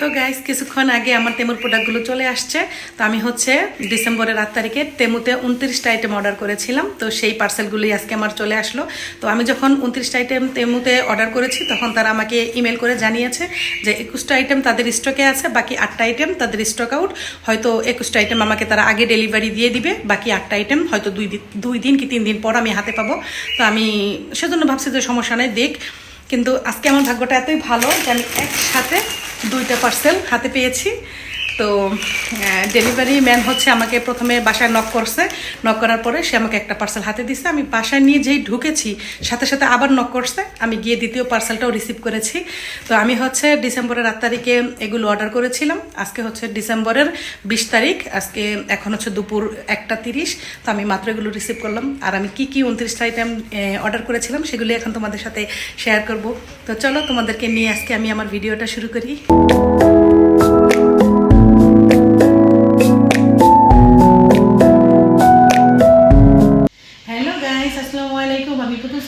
তো গাইস কিছুক্ষণ আগে আমার তেমুর প্রোডাক্টগুলো চলে আসছে। তো আমি হচ্ছে ডিসেম্বরের আট তারিখে তেমুতে উনত্রিশটা আইটেম অর্ডার করেছিলাম। তো সেই পার্সেলগুলোই আজকে আমার চলে আসলো। তো আমি যখন উনত্রিশটা আইটেম তেমুতে অর্ডার করেছি, তখন তারা আমাকে ইমেল করে জানিয়েছে যে একুশটা আইটেম তাদের স্টকে আছে, বাকি আটটা আইটেম তাদের স্টক আউট হয়তো একুশটা আইটেম আমাকে তারা আগে ডেলিভারি দিয়ে দিবে, বাকি আটটা আইটেম হয়তো দুই দুই দিন কি তিন দিন পর আমি হাতে পাবো। তো আমি সেজন্য ভাবছি যে সমস্যা নেই, দেখ। কিন্তু আজকে আমার ভাগ্যটা এতই ভালো যে আমি একসাথে দুইটা পার্সেল হাতে পেয়েছি। তো ডেলিভারি ম্যান হচ্ছে আমাকে প্রথমে বাসায় নক করছে। নক করার পরে সে আমাকে একটা পার্সেল হাতে দিছে। আমি বাসায় নিয়ে যেই ঢুকেছি, সাথে সাথে আবার নক করছে। আমি গিয়ে দ্বিতীয় পার্সেলটাও রিসিভ করেছি। তো আমি হচ্ছে ডিসেম্বরের আট তারিখে এগুলো অর্ডার করেছিলাম। আজকে হচ্ছে ডিসেম্বরের বিশ তারিখ। আজকে এখন হচ্ছে দুপুর একটা তিরিশ। তো আমি মাত্র এগুলো রিসিভ করলাম। আর আমি কি কি উনত্রিশটা আইটেম অর্ডার করেছিলাম সেগুলি এখন তোমাদের সাথে শেয়ার করব। তো চলো তোমাদেরকে নিয়ে আজকে আমি আমার ভিডিওটা শুরু করি।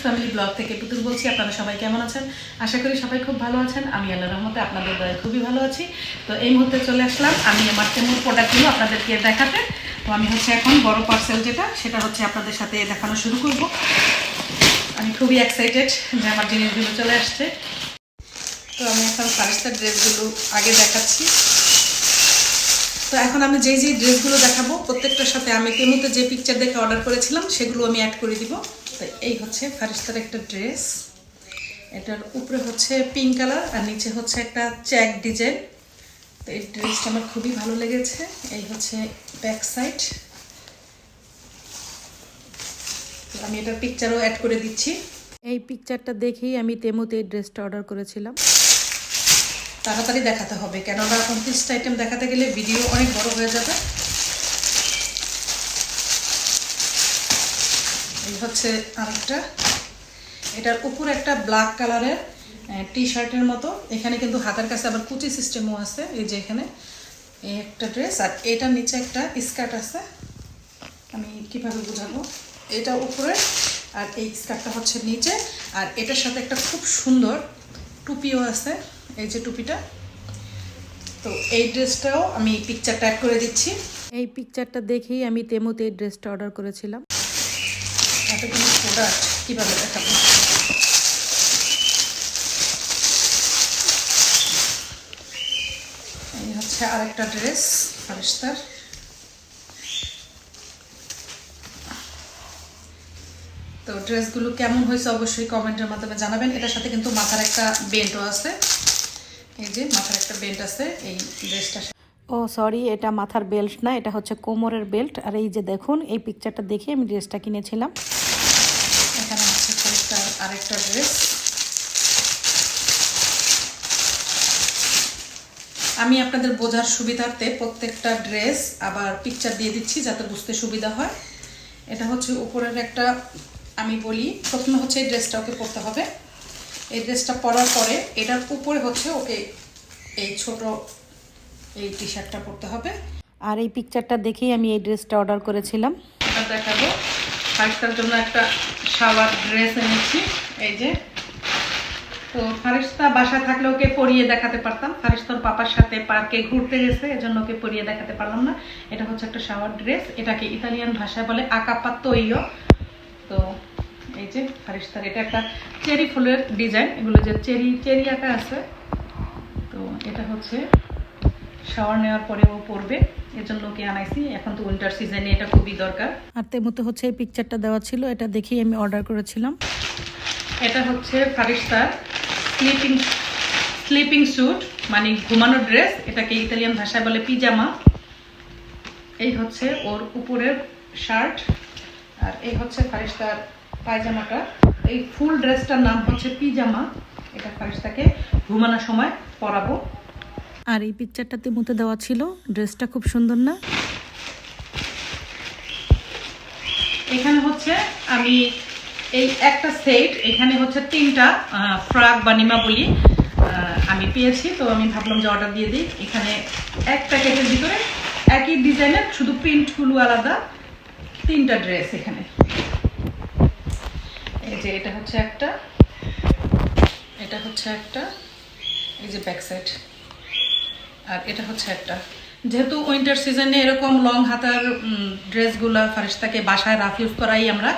ফ্যামিলি ব্লগ থেকে পুতুল বলছি, আপনারা সবাই কেমন আছেন? আশা করি সবাই খুব ভালো আছেন। আমি আল্লাহ রহমতে আপনাদের দয়া খুবই ভালো আছি। তো এই মুহূর্তে চলে আসলাম আমি আমার তেমন প্রোডাক্টগুলো আপনাদেরকে দেখাতে। তো আমি হচ্ছে এখন বড় পার্সেল যেটা, সেটা হচ্ছে আপনাদের সাথে দেখানো শুরু করব। আমি খুবই এক্সাইটেড যে আমার জিনিসগুলো চলে আসছে। তো আমি এখন ফারিস্তার ড্রেসগুলো আগে দেখাচ্ছি। তো এখন আমি যেই যেই ড্রেসগুলো দেখাবো, প্রত্যেকটার সাথে আমি তেমুতে যে পিকচার দেখে অর্ডার করেছিলাম, সেগুলো আমি অ্যাড করে দিব। তো এই হচ্ছে ফারিস্তার একটা ড্রেস। এটার উপরে হচ্ছে পিঙ্ক কালার আর নিচে হচ্ছে একটা চ্যাক ডিজাইন তো এই ড্রেসটা আমার খুবই ভালো লেগেছে। এই হচ্ছে ব্যাক সাইড আমি এটার পিকচারও অ্যাড করে দিচ্ছি। এই পিকচারটা দেখেই আমি তেমুতে এই ড্রেসটা অর্ডার করেছিলাম। তাড়াতাড়ি দেখাতে হবে, কেননা উনত্রিশটা আইটেম দেখাতে গেলে ভিডিও অনেক বড় হয়ে যাবে এই হচ্ছে আরেকটা। এটার উপর একটা ব্ল্যাক কালারের টি শার্টের মতো। এখানে কিন্তু হাতের কাছে আবার কুচি সিস্টেমও আছে, এই যে এখানে। এই একটা ড্রেস আর এটার নিচে একটা স্কার্ট আছে। আমি কীভাবে বোঝাবো? এটা উপরে, আর এই স্কার্টটা হচ্ছে নিচে। আর এটার সাথে একটা খুব সুন্দর টুপিও আছে, এই যে টুপিটা। তো এই ড্রেসটাও আমি পিকচারটা অ্যাড করে দিচ্ছি। এই পিকচারটা দেখেই আমি তেমুতে এই ড্রেসটা অর্ডার করেছিলাম। এতগুলো প্রোডাক্ট কীভাবে দেখাবো? এই হচ্ছে আরেকটা ড্রেস ফারিস্তার তো ড্রেসগুলো কেমন হয়েছে অবশ্যই কমেন্টের মাধ্যমে জানাবেন। এটার সাথে কিন্তু মাথার একটা বেল্টও আছে। এই যে মাথার একটা বেল্ট আছে, এই ড্রেসটা ও সরি এটা মাথার বেল্ট না, এটা হচ্ছে কোমরের বেল্ট আর এই যে দেখুন, এই পিকচারটা দেখে আমি ড্রেসটা কিনেছিলাম। আরেকটা ড্রেস আমি আপনাদের বোঝার সুবিধার্থে প্রত্যেকটা ড্রেস আবার পিকচার দিয়ে দিচ্ছি যাতে বুঝতে সুবিধা হয়। এটা হচ্ছে উপরের একটা আমি বলি প্রথমে হচ্ছে এই ড্রেসটা ওকে পরতে হবে। এই ড্রেসটা পরার পরে এটার উপরে হচ্ছে ওকে এই ছোট এই টি শার্টটা পরতে হবে। আর এই পিকচারটা দেখেই আমি এই ড্রেসটা অর্ডার করেছিলাম। এটা দেখাবো। ফারিস্তার জন্য একটা শাওয়ার ড্রেস এনেছি এই যে। তো ফারিস্তা বাসায় থাকলে ওকে পরিয়ে দেখাতে পারতাম। ফারিস্তার পাপার সাথে পার্কে ঘুরতে গেছে, এজন্য ওকে পরিয়ে দেখাতে পারলাম না। এটা হচ্ছে একটা শাওয়ার ড্রেস এটাকে ইতালিয়ান ভাষায় বলে আকাপাত্তইয় তো এই যে ফারিস্তার, এটা একটা চেরি ফুলের ডিজাইন। এগুলো যে চেরি চেরি আঁকা আছে। তো এটা হচ্ছে, শাওয়ার নেওয়ার পরে ও পরবে। এর জন্য ওকে আনাইছি। এখন তো উইন্টার সিজনে এটা খুবই দরকার। আর তেমতো হচ্ছে এই পিকচারটা দেওয়া ছিল এটা দেখেই আমি অর্ডার করেছিলাম। এটা হচ্ছে ফারিস্তার স্লিপিং স্লিপিং স্যুট মানে ঘুমানো ড্রেস এটাকে ইতালিয়ান ভাষায় বলে পিজামা এই হচ্ছে ওর উপরের শার্ট আর এই হচ্ছে ফারিস্তার পায়জামাটা। এই ফুল ড্রেসটার নাম হচ্ছে পিজামা এটা ফারিস্তাকে ঘুমানোর সময় পরাবো। আর এই পিকচারটাতে মতো দেওয়া ছিল। ড্রেসটা খুব সুন্দর না? এখানে হচ্ছে আমি এই একটা সেট এখানে হচ্ছে তিনটা ফ্রাক বা বলি আমি পেয়েছি। তো আমি ভাবলাম যে অর্ডার দিয়ে দিই। এখানে এক প্যাকেটের ভিতরে একই ডিজাইনের শুধু প্রিন্টগুলো আলাদা তিনটা ড্রেস এখানে। এই যে এটা হচ্ছে একটা, এটা হচ্ছে একটা, এই যে ব্যাক সাইড আর এটা হচ্ছে একটা। যেহেতু উইন্টার সিজনে এরকম লং হাতার ড্রেসগুলো ফারিস্তাকে বাসায় রাফ ইউজ করাই আমরা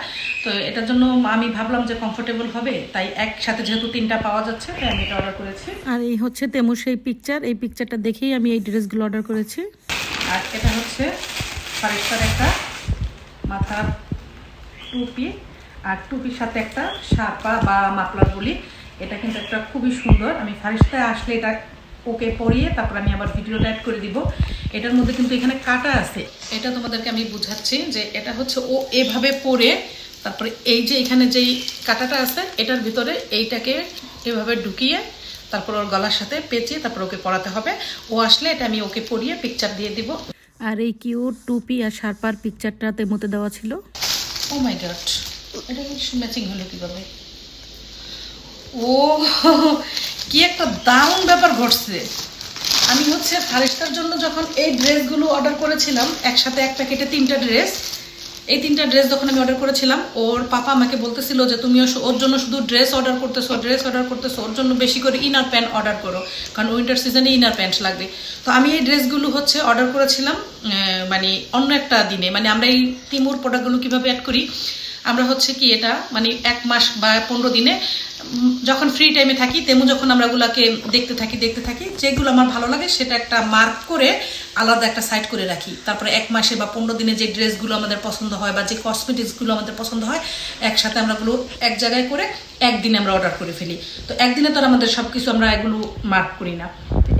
তো এটার জন্য আমি ভাবলাম যে কমফোর্টেবল হবে তাই একসাথে যেহেতু তিনটা পাওয়া যাচ্ছে তাই আমি এটা অর্ডার করেছি। আর এই হচ্ছে তেমুর সেই পিকচার এই পিকচারটা দেখেই আমি এই ড্রেসগুলো অর্ডার করেছি। আর এটা হচ্ছে ফারিস্তার একটা মাথার টুপি আর টুপির সাথে একটা সাপা বা মাফলার বলি। এটা কিন্তু একটা খুবই সুন্দর। আমি ফারিস্তায় আসলে এটা ওকে পরিয়ে তারপর আমি আবার ভিডিওটা অ্যাড করে দিব। এটার মধ্যে কিন্তু এখানে কাটা আছে। এটা তোমাদেরকে আমি বুঝাচ্ছি যে এটা হচ্ছে ও এভাবে পরে তারপরে এই যে এখানে যেই কাটাটা আছে এটার ভিতরে এইটাকে এভাবে ঢুকিয়ে তারপর ওর গলার সাথে পেঁচিয়ে তারপর ওকে পড়াতে হবে। ও আসলে এটা আমি ওকে পরিয়ে পিকচার দিয়ে দিব। আর এই কিউট টুপি আর শার্পার পিকচারটা তেমুতে দেওয়া ছিল? ও মাই গড এটা ম্যাচিং হলো কীভাবে? ও কি একটা দারুণ ব্যাপার ঘটছে। আমি হচ্ছে ফারিস্তার জন্য যখন এই ড্রেসগুলো অর্ডার করেছিলাম, একসাথে এক প্যাকেটে তিনটা ড্রেস, এই তিনটা ড্রেস যখন আমি অর্ডার করেছিলাম, ওর পাপা আমাকে বলতেছিল যে তুমিও ওর জন্য শুধু ড্রেস অর্ডার করতেছো, ড্রেস অর্ডার করতেছো, ওর জন্য বেশি করে ইনার প্যান্ট অর্ডার করো, কারণ উইন্টার সিজনে ইনার প্যান্ট লাগবে। তো আমি এই ড্রেসগুলো হচ্ছে অর্ডার করেছিলাম মানে অন্য একটা দিনে মানে আমরা এই তিমুর প্রোডাক্টগুলো কীভাবে অ্যাড করি আমরা হচ্ছে কি এটা মানে এক মাস বা পনেরো দিনে যখন ফ্রি টাইমে থাকি তেমন যখন আমরা ওগুলাকে দেখতে থাকি দেখতে থাকি, যেগুলো আমার ভালো লাগে সেটা একটা মার্ক করে আলাদা একটা সাইড করে রাখি। তারপরে এক মাসে বা পনেরো দিনে যে ড্রেসগুলো আমাদের পছন্দ হয় বা যে কসমেটিক্সগুলো আমাদের পছন্দ হয়, একসাথে আমরা ওগুলো এক জায়গায় করে একদিনে আমরা অর্ডার করে ফেলি। তো একদিনে তো আমাদের সব কিছু আমরা এগুলো মার্ক করি না।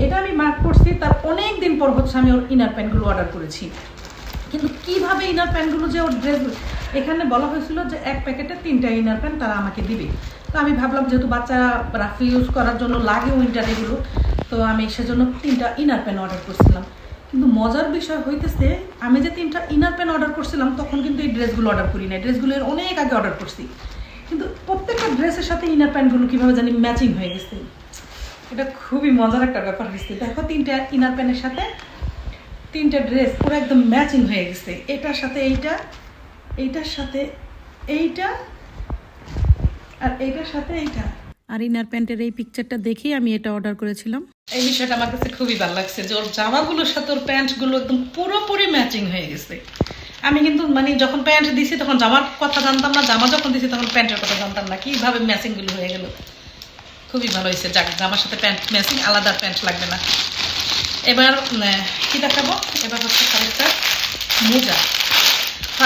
এটা আমি মার্ক করছি, তার অনেক দিন পর হচ্ছে আমি ওর ইনার প্যান্টগুলো অর্ডার করেছি। কিন্তু কীভাবে ইনার প্যান্টগুলো যে ওর ড্রেস এখানে বলা হয়েছিল যে এক প্যাকেটে তিনটা ইনার প্যান্ট তারা আমাকে দিবে। তো আমি ভাবলাম যেহেতু বাচ্চারা রাফি ইউজ করার জন্য লাগে উইন্টার এগুলো, তো আমি সেজন্য তিনটা ইনার প্যান্ট অর্ডার করছিলাম। কিন্তু মজার বিষয় হইতেছে, আমি যে তিনটা ইনার প্যান্ট অর্ডার করছিলাম, তখন কিন্তু এই ড্রেসগুলো অর্ডার করি না ড্রেসগুলো অনেক আগে অর্ডার করছি। কিন্তু প্রত্যেকটা ড্রেসের সাথে ইনার প্যান্টগুলো কীভাবে জানি ম্যাচিং হয়ে গেছে। এটা খুবই মজার একটা ব্যাপার হয়েছে দেখো, তিনটা ইনার প্যান্টের সাথে তিনটা ড্রেস পুরো একদম ম্যাচিং হয়ে গেছে। এটার সাথে এইটা এইটার সাথে এইটা আর এইটার সাথে এইটা। আর ইনার প্যান্টের এই পিকচারটা দেখেই আমি এটা অর্ডার করেছিলাম। এই বিষয়টা আমার কাছে খুবই ভালো লাগছে যে ওর জামাগুলোর সাথে ওর প্যান্টগুলো একদম পুরোপুরি ম্যাচিং হয়ে গেছে। আমি কিন্তু মানে যখন প্যান্ট দিছি তখন জামার কথা জানতাম না জামা যখন দিছি তখন প্যান্টের কথা জানতাম না। কীভাবে ম্যাচিংগুলো হয়ে গেল? খুবই ভালো হয়েছে। যাক জামার সাথে প্যান্ট ম্যাচিং আলাদা প্যান্ট লাগবে না। এবার কি দেখাবো? এবার হচ্ছে আরেকটা মোজা।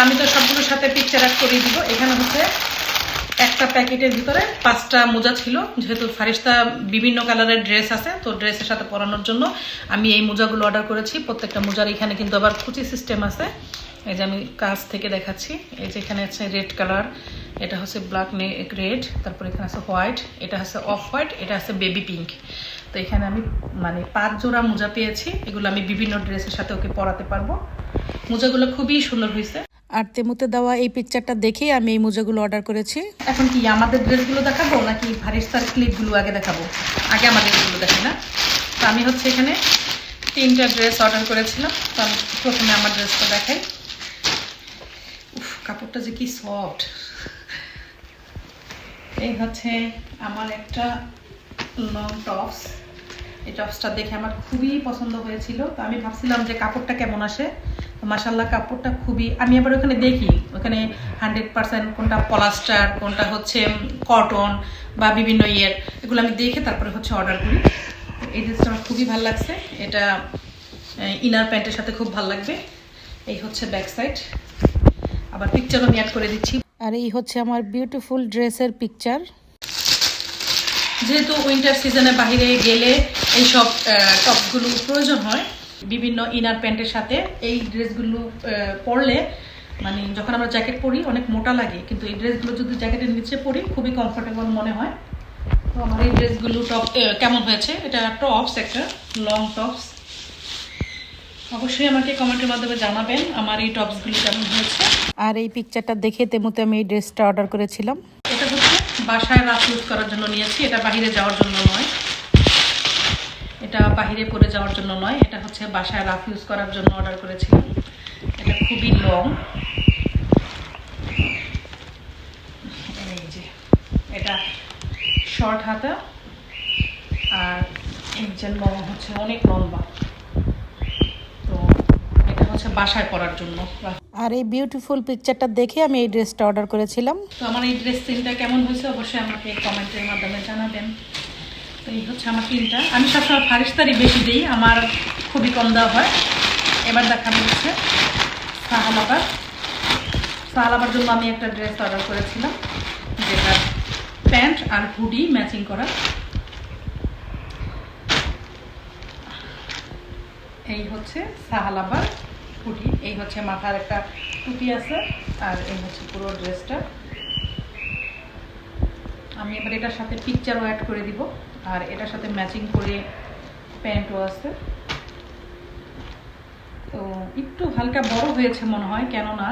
আমি তো সবগুলোর সাথে পিকচার অ্যাড করিয়ে দিব। এখানে হচ্ছে একটা প্যাকেটের ভিতরে পাঁচটা মোজা ছিল। যেহেতু ফারিস্তা বিভিন্ন কালারের ড্রেস আছে, তো ড্রেসের সাথে পরানোর জন্য আমি এই মোজাগুলো অর্ডার করেছি। প্রত্যেকটা মোজার এখানে কিন্তু আবার কুচি সিস্টেম আছে। এই যে আমি কাছ থেকে দেখাচ্ছি। এই যে এখানে আছে রেড কালার এটা হচ্ছে ব্ল্যাক রেড তারপর এখানে আছে হোয়াইট এটা হচ্ছে অফ হোয়াইট এটা আছে বেবি পিঙ্ক তো এখানে আমি মানে পাঁচ জোড়া মোজা পেয়েছি। এগুলো আমি বিভিন্ন ড্রেসের সাথে ওকে পরাতে পারব। মোজাগুলো খুবই সুন্দর হয়েছে। আর তেমুতে দেওয়া এই পিকচারটা দেখেই আমি এই মোজাগুলো অর্ডার করেছি। এখন কি আমাদের ড্রেসগুলো দেখাবো নাকি ভারিস্তার ক্লিপগুলো আগে দেখাবো? আগে আমাদের এগুলো দেখি না। তো আমি হচ্ছে এখানে তিনটা ড্রেস অর্ডার করেছিলাম। তো আমি প্রথমে আমার ড্রেসটা দেখাই। উফ, কাপড়টা যে কি সফট এই হচ্ছে আমার একটা লং টপস এই টপসটা দেখে আমার খুবই পছন্দ হয়েছিল। তো আমি ভাবছিলাম যে কাপড়টা কেমন আসে। মাসাল্লাহ কাপড়টা খুবই আমি আবার ওখানে দেখি ওখানে হান্ড্রেড পার্সেন্ট কোনটা পলাস্টার কোনটা হচ্ছে কটন বা বিভিন্ন ইয়ের এগুলো আমি দেখে তারপরে হচ্ছে অর্ডার করি। এই ড্রেসটা আমার খুবই ভালো লাগছে এটা ইনার প্যান্টের সাথে খুব ভালো লাগবে। এই হচ্ছে ব্যাক সাইড আবার পিকচারও আমি অ্যাড করে দিচ্ছি। আর এই হচ্ছে আমার বিউটিফুল ড্রেসের পিকচার যেহেতু উইন্টার সিজনে বাইরে গেলে এইসব টপগুলো প্রয়োজন হয় বিভিন্ন ইনার প্যান্টের সাথে এই ড্রেসগুলো পরলে মানে যখন আমরা জ্যাকেট পরি অনেক মোটা লাগে। কিন্তু এই ড্রেসগুলো যদি জ্যাকেটের নিচে পরি খুবই কমফোর্টেবল মনে হয়। তো আমার এই ড্রেসগুলো টপ কেমন হয়েছে? এটা টপস একটা লং টপস অবশ্যই আমাকে কমেন্টের মাধ্যমে জানাবেন আমার এই টপসগুলো কেমন হয়েছে। আর এই পিকচারটা দেখে তেমুতে আমি এই ড্রেসটা অর্ডার করেছিলাম। এটা হচ্ছে বাসায় রাফ ইউজ করার জন্য নিয়েছি এটা বাইরে যাওয়ার জন্য নয়। এটা বাইরে পরে যাওয়ার জন্য নয় এটা হচ্ছে বাসায় রাফ ইউজ করার জন্য অর্ডার করেছিলাম। এটা খুবই লং। এই যে এটা শর্ট হাতা আর এই যে লং হচ্ছে অনেক লম্বা। তো এটা হচ্ছে বাসায় পরার জন্য। আর এই বিউটিফুল পিকচারটা দেখে আমি এই ড্রেসটা অর্ডার করেছিলাম। তো আমার এই ড্রেস তিনটা কেমন হয়েছে অবশ্যই আমাকে কমেন্টের মাধ্যমে জানাবেন। এই হচ্ছে আমার তিনটা। আমি সবসময় ফারিস্তারই বেশি দিই, আমার খুবই কম দেওয়া হয়। এবার দেখানো হচ্ছে সাহালাবার সাহালাবার জন্য আমি একটা ড্রেস অর্ডার করেছিলাম, যেটা প্যান্ট আর হুডি ম্যাচিং করা। এই হচ্ছে সাহালাবার হুডি, এই হচ্ছে মাথার একটা টুপি আছে, আর এই হচ্ছে পুরো ড্রেসটা। আমি এবার এটার সাথে পিকচারও অ্যাড করে দিব। আর এটার সাথে ম্যাচিং করে প্যান্টও আছে। তো একটু হালকা বড় হয়েছে মনে হয় কেননা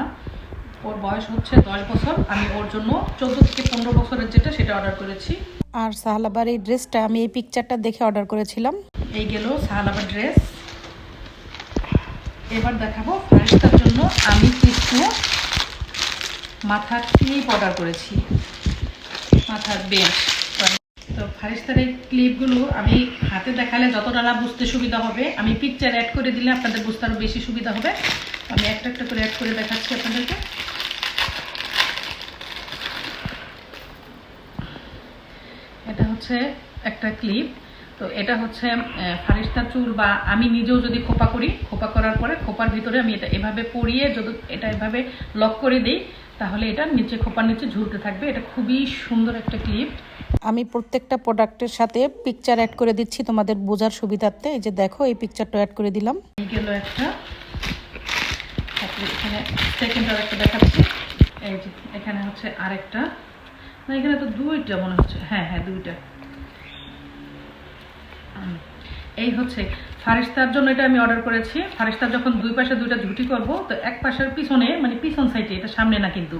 ওর বয়স হচ্ছে দশ বছর। আমি ওর জন্য চোদ্দ থেকে পনেরো বছরের যেটা সেটা অর্ডার করেছি। আর সাহালাবার এই ড্রেসটা আমি এই পিকচারটা দেখে অর্ডার করেছিলাম। এই গেল সাহালাবার ড্রেস এবার দেখাবো ফারিস্তার জন্য আমি কিছু মাথার ক্লিপ অর্ডার করেছি। মাথার বেঞ্চ তো ফারিস্তার এই ক্লিপগুলো আমি হাতে দেখালে যতটা বুঝতে সুবিধা হবে, আমি পিকচার অ্যাড করে দিলে আপনাদের বুঝতে আরও বেশি সুবিধা হবে। আমি একটা একটা করে অ্যাড করে দেখাচ্ছি আপনাদেরকে। এটা হচ্ছে একটা ক্লিপ তো এটা হচ্ছে ফারিস্তার চুল বা আমি নিজেও যদি খোপা করি, খোপা করার পরে খোপার ভিতরে আমি এটা এভাবে পরিয়ে যদি, এটা এভাবে লক করে দিই তাহলে এটা নিচে খোপার নিচে ঝুলতে থাকবে। এটা খুবই সুন্দর একটা ক্লিপ আমি প্রত্যেকটা প্রোডাক্টের সাথে পিকচার অ্যাড করে দিচ্ছি তোমাদের বোঝার সুবিধার্থে। এই যে দেখো এই পিকচারটা অ্যাড করে দিলাম। এই গেল একটা। তারপরে এখানে সেকেন্ড আর একটা দেখাচ্ছি। এই যে এখানে হচ্ছে আরেকটা। না এখানে তো দুইটা মনে হচ্ছে। হ্যাঁ হ্যাঁ দুইটা। এই হচ্ছে ফারিস্তার জন্য এটা আমি অর্ডার করেছি। ফারিস্তার যখন দুই পাশে দুইটা ঝুটি করব তো এক পাশের পিছনে মানে পিছন সাইডে এটা সামনে না কিন্তু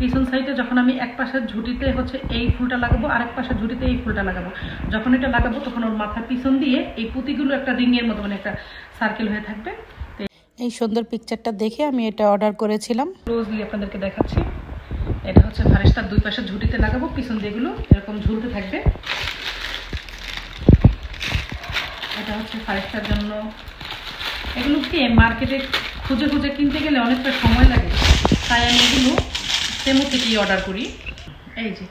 পিছন সাইডে যখন আমি এক পাশের ঝুটিতে হচ্ছে এই ফুলটা লাগাবো আর এক পাশের ঝুটিতে এই ফুলটা লাগাবো। যখন এটা লাগাবো তখন ওর মাথার পিছন দিয়ে এই পুঁতিগুলো একটা রিংয়ের মতো মানে একটা সার্কেল হয়ে থাকবে। এই সুন্দর পিকচারটা দেখে আমি এটা অর্ডার করেছিলাম। ক্লোজলি আপনাদেরকে দেখাচ্ছি। এটা হচ্ছে ফারিস্তার দুই পাশে ঝুটিতে লাগাবো পিছন দিয়েগুলো এরকম ঝুলতে থাকবে। এটা হচ্ছে ফারিস্তার জন্য। এগুলো কি মার্কেটে খুঁজে খুঁজে কিনতে গেলে অনেকটা সময় লাগে। তাই আমি এগুলো তেমু থেকেই অর্ডার করি। এই যে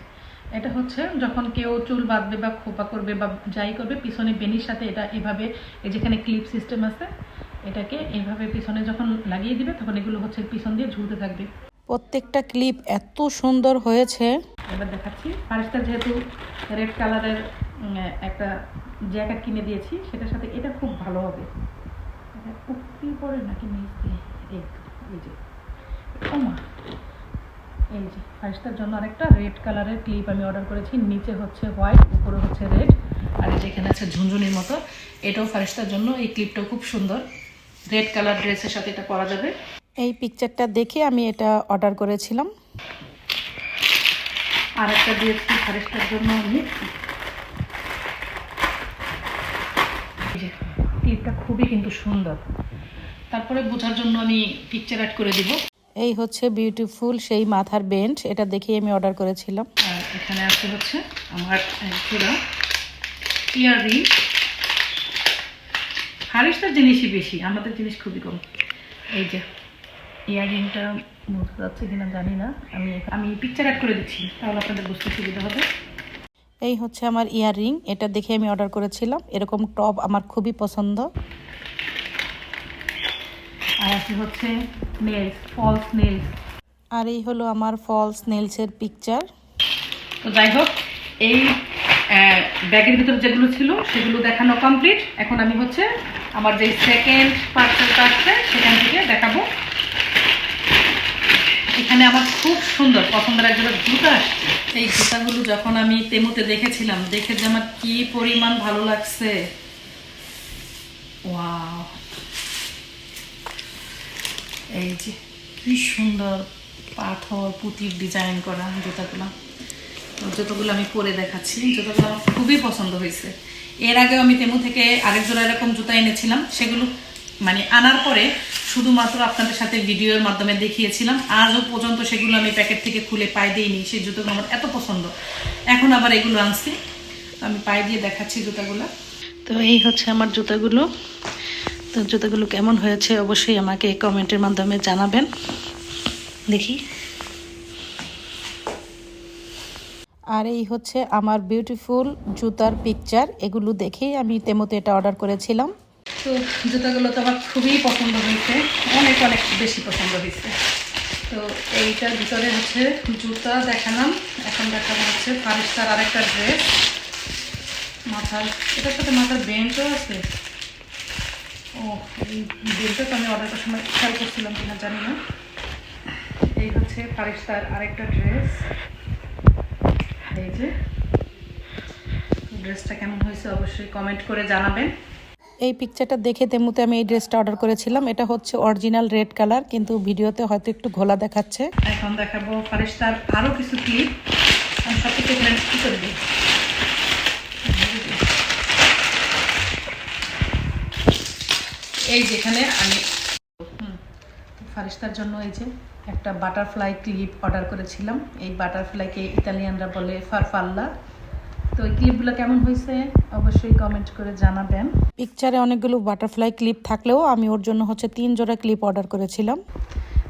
এটা হচ্ছে যখন কেউ চুল বাঁধবে বা খোপা করবে বা যাই করবে পিছনে বেনির সাথে এটা এভাবে এই যেখানে ক্লিপ সিস্টেম আছে এটাকে এইভাবে পিছনে যখন লাগিয়ে দিবে তখন এগুলো হচ্ছে পিছন দিয়ে ঝুলতে থাকবে। প্রত্যেকটা ক্লিপ এত সুন্দর হয়েছে। এবার দেখাচ্ছি। ফারিস্তার যেহেতু রেড কালারের একটা জ্যাকেট কিনে দিয়েছি সেটার সাথে এটা খুব ভালো হবে। এটা উপরি পরে নাকি নিচ দিয়ে? এই এই যে। ওমা এই যে ফারিস্তার জন্য আরেকটা রেড কালারের ক্লিপ আমি অর্ডার করেছি। নিচে হচ্ছে হোয়াইট উপরে হচ্ছে রেড। আর এই যে এখানে আছে ঝুনঝুনির মতো। এটাও ফারিস্তার জন্য এই ক্লিপটাও খুব সুন্দর। রেড কালার ড্রেসের সাথে এটা পরা যাবে। এই পিকচারটা দেখে আমি এটা অর্ডার করেছিলাম। আর একটা দিয়েছি ফারিস্টার জন্য আমি এই ক্লিপটা খুবই কিন্তু সুন্দর। তারপরে বোঝার জন্য আমি পিকচার অ্যাড করে দিব। এই হচ্ছে বিউটিফুল সেই মাথার বেঞ্চ এটা দেখেই আমি অর্ডার করেছিলাম। আর এখানে আছে হচ্ছে আমার জোড়া ইয়াররিং ফারিস্টার জিনিসই বেশি আমাদের জিনিস খুবই কম। এই যে ইয়াররিংটা বুঝতে যাচ্ছে কিনা জানি না। আমি আমি পিকচার অ্যাড করে দিচ্ছি তাহলে আপনাদের বুঝতে সুবিধা হবে। এই হচ্ছে আমার ইয়াররিং, এটা দেখে আমি অর্ডার করেছিলাম। এরকম টপ আমার খুবই পছন্দ। আর আছে হচ্ছে নেলস ফলস আর এই হলো আমার ফলস নেলসের পিকচার তো যাই হোক, এই ব্যাগের ভিতরে যেগুলো ছিল, সেগুলো দেখানো কমপ্লিট এখন আমি হচ্ছে আমার যে সেকেন্ড পার্সেলটা আসছে সেখান থেকে দেখাবো। এখানে আমার খুব সুন্দর, পছন্দের একজন জুতা আসছে। এই জুতাগুলো যখন আমি তেমুতে দেখেছিলাম, দেখে যে আমার কি পরিমাণ ভালো লাগছে। এই যে কি সুন্দর পাথর পুঁতির ডিজাইন করা জুতাগুলো। জুতোগুলো আমি পরে দেখাচ্ছি। জুতোগুলো আমার খুবই পছন্দ হয়েছে। এর আগেও আমি তেমু থেকে আরেক জোড়া এরকম জুতা এনেছিলাম, সেগুলো মানে আনার পরে শুধুমাত্র আপনাদের সাথে ভিডিওর মাধ্যমে দেখিয়েছিলাম। আজও পর্যন্ত সেগুলো আমি প্যাকেট থেকে খুলে পায়ে দিইনি, সেই জুতোগুলো আমার এত পছন্দ। এখন আবার এগুলো আনছি। আমি পায়ে দিয়ে দেখাচ্ছি জুতাগুলো। তো এই হচ্ছে আমার জুতাগুলো। তো জুতোগুলো কেমন হয়েছে অবশ্যই আমাকে কমেন্টের মাধ্যমে জানাবেন। দেখি। আর এই হচ্ছে আমার বিউটিফুল জুতার পিকচার এগুলো দেখেই আমি তেমতে এটা অর্ডার করেছিলাম। তো জুতোগুলো তো আমার খুবই পছন্দ হয়েছে। অনেক অনেক বেশি পছন্দ হয়েছে। তো এইটার ভিতরে হচ্ছে জুতা দেখালাম। এখন দেখানো হচ্ছে ফারিস্তার আরেকটা ড্রেস মাথার, এটার সাথে মাথার বেঞ্চও আছে? ও, এই বেঞ্চটা তো আমি অর্ডার করার সময় খেয়াল করছিলাম কিনা জানি না। এই হচ্ছে ফারিস্তার আরেকটা ড্রেস এই যে ড্রেসটা কেমন হয়েছে অবশ্যই কমেন্ট করে জানাবেন। এই পিকচারটা দেখে তেমুতে আমি এই ড্রেসটা অর্ডার করেছিলাম। এটা হচ্ছে অরিজিনাল রেড কালার কিন্তু ভিডিওতে হয়তো একটু ঘোলা দেখাচ্ছে। এখন দেখাবো ফারিস্তার আরও কিছু ক্লিপ দিই এই যেখানে আমি ফারিস্তার জন্য এই যে একটা বাটারফ্লাই ক্লিপ অর্ডার করেছিলাম। এই বাটারফ্লাইকে ইতালিয়ানরা বলে ফারফাল্লা। তো এই ক্লিপগুলো কেমন হয়েছে অবশ্যই কমেন্ট করে জানাবেন। পিকচারে অনেকগুলো বাটারফ্লাই ক্লিপ থাকলেও আমি ওর জন্য হচ্ছে তিন জোড়া ক্লিপ অর্ডার করেছিলাম।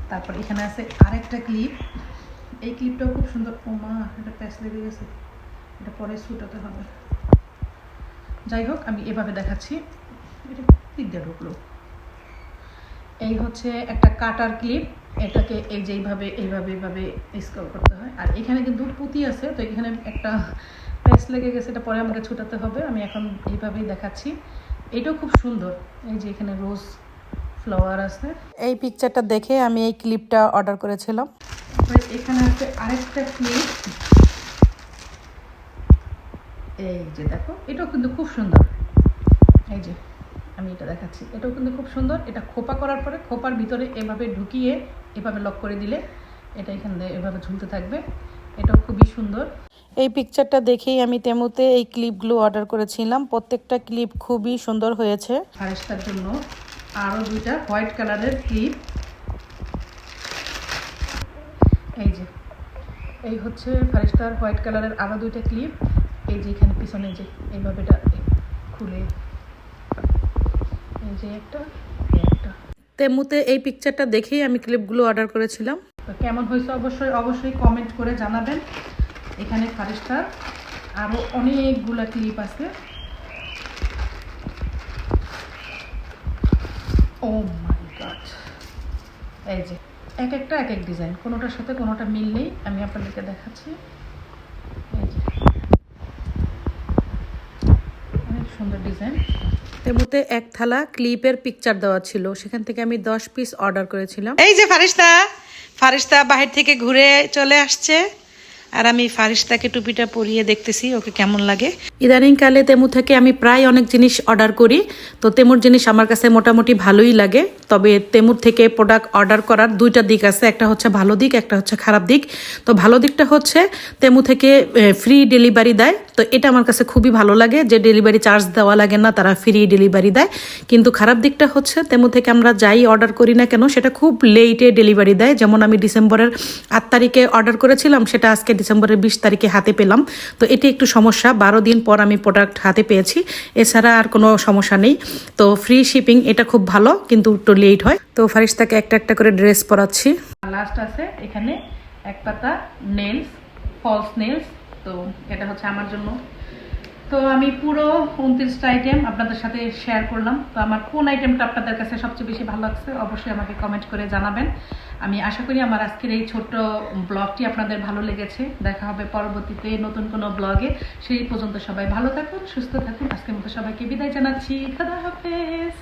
তারপর এখানে আছে আরেকটা ক্লিপ এই ক্লিপটাও খুব সুন্দর। ও মা এটা প্যাচ লেগে গেছে। এটা পরে ছুটাতে হবে। যাই হোক আমি এভাবে দেখাচ্ছি। এটা দিক দিয়ে ঢুকলো। এই হচ্ছে একটা কাটার ক্লিপ এটাকে এই যে এইভাবে এইভাবে এইভাবে স্কল করতে হয়। আর এখানে কিন্তু পুঁতি আছে তো এখানে একটা প্যাচ লেগে গেছে এটা পরে আমাকে ছুটাতে হবে। আমি এখন এইভাবেই দেখাচ্ছি। এটাও খুব সুন্দর। এই যে এখানে রোজ ফ্লাওয়ার আছে। এই পিকচারটা দেখে আমি এই ক্লিপটা অর্ডার করেছিলাম। এখানে আছে আরেকটা ক্লিপ এই যে দেখো এটাও কিন্তু খুব সুন্দর। এই যে আমি এটা দেখাচ্ছি। এটাও কিন্তু খুব সুন্দর। এটা খোপা করার পরে খোপার ভিতরে এভাবে ঢুকিয়ে এভাবে লক করে দিলে এটা এখান দিয়ে এভাবে ঝুলতে থাকবে। এটাও খুবই সুন্দর। এই পিকচারটা দেখেই আমি তেমুতে এই ক্লিপগুলো অর্ডার করেছিলাম। প্রত্যেকটা ক্লিপ খুবই সুন্দর হয়েছে। ফারেস্তার জন্য আরও দুইটা হোয়াইট কালারের ক্লিপ এই যে এই হচ্ছে ফারেস্তার হোয়াইট কালারের আরও দুইটা ক্লিপ এই যে এখানে পিছনে যে এইভাবে এটা খুলে। এই যে একটা একটা। তেমুতে এই পিকচারটা দেখেই আমি ক্লিপগুলো অর্ডার করেছিলাম। তো কেমন হয়েছে অবশ্যই অবশ্যই কমেন্ট করে জানাবেন। এখানে ফারিস্টার আরও অনেকগুলা ক্লিপ আছে। ও মাই গড এই যে, এক একটা, এক এক ডিজাইন কোনোটার সাথে কোনোটা মিল নেই, আমি আপনাদেরকে দেখাচ্ছি। এই যে, অনেক সুন্দর ডিজাইন তেমুতে এক থালা ক্লিপের পিকচার দেওয়া ছিল। সেখান থেকে আমি দশ পিস অর্ডার করেছিলাম। এই যে ফারিস্তা ফারিস্তা বাহির থেকে ঘুরে চলে আসছে। আর আমি ফারিস্তাকে টুপিটা পরিয়ে দেখতেছি ওকে কেমন লাগে। ইদানিংকালে তেমু থেকে আমি প্রায় অনেক জিনিস অর্ডার করি। তো তেমুর জিনিস আমার কাছে মোটামুটি ভালোই লাগে। তবে তেমুর থেকে প্রোডাক্ট অর্ডার করার দুইটা দিক আছে। একটা হচ্ছে ভালো দিক, একটা হচ্ছে খারাপ দিক। তো ভালো দিকটা হচ্ছে তেমু থেকে ফ্রি ডেলিভারি দেয়। তো এটা আমার কাছে খুবই ভালো লাগে। যে ডেলিভারি চার্জ দেওয়া লাগে না, তারা ফ্রি ডেলিভারি দেয়। কিন্তু খারাপ দিকটা হচ্ছে তেমু থেকে আমরা যাই অর্ডার করি না কেন, সেটা খুব লেটে ডেলিভারি দেয়। যেমন আমি ডিসেম্বরের আট তারিখে অর্ডার করেছিলাম, সেটা আজকে ডিসেম্বরের বিশ তারিখে হাতে পেলাম। তো এটি একটু সমস্যা। বারো দিন পর আমি প্রোডাক্ট হাতে পেয়েছি। এছাড়া আর কোনো সমস্যা নেই। তো ফ্রি শিপিং এটা খুব ভালো, কিন্তু একটু লেট হয়। তো ফারিস্তাকে একটা একটা করে ড্রেস পরাচ্ছি। লাস্ট আছে এখানে এক পাতা নেলস ফলস নেলস তো এটা হচ্ছে আমার জন্য। তো আমি পুরো উনত্রিশটা আইটেম আপনাদের সাথে শেয়ার করলাম। তো আমার কোন আইটেমটা আপনাদের কাছে সবচেয়ে বেশি ভালো লাগছে অবশ্যই আমাকে কমেন্ট করে জানাবেন। আমি আশা করি আমার আজকের এই ছোট্ট ব্লগটি আপনাদের ভালো লেগেছে। দেখা হবে পরবর্তীতে নতুন কোনো ব্লগে সেই পর্যন্ত সবাই ভালো থাকুন, সুস্থ থাকুন। আজকের মতো সবাইকে বিদায় জানাচ্ছি। খাদা হাফেজ।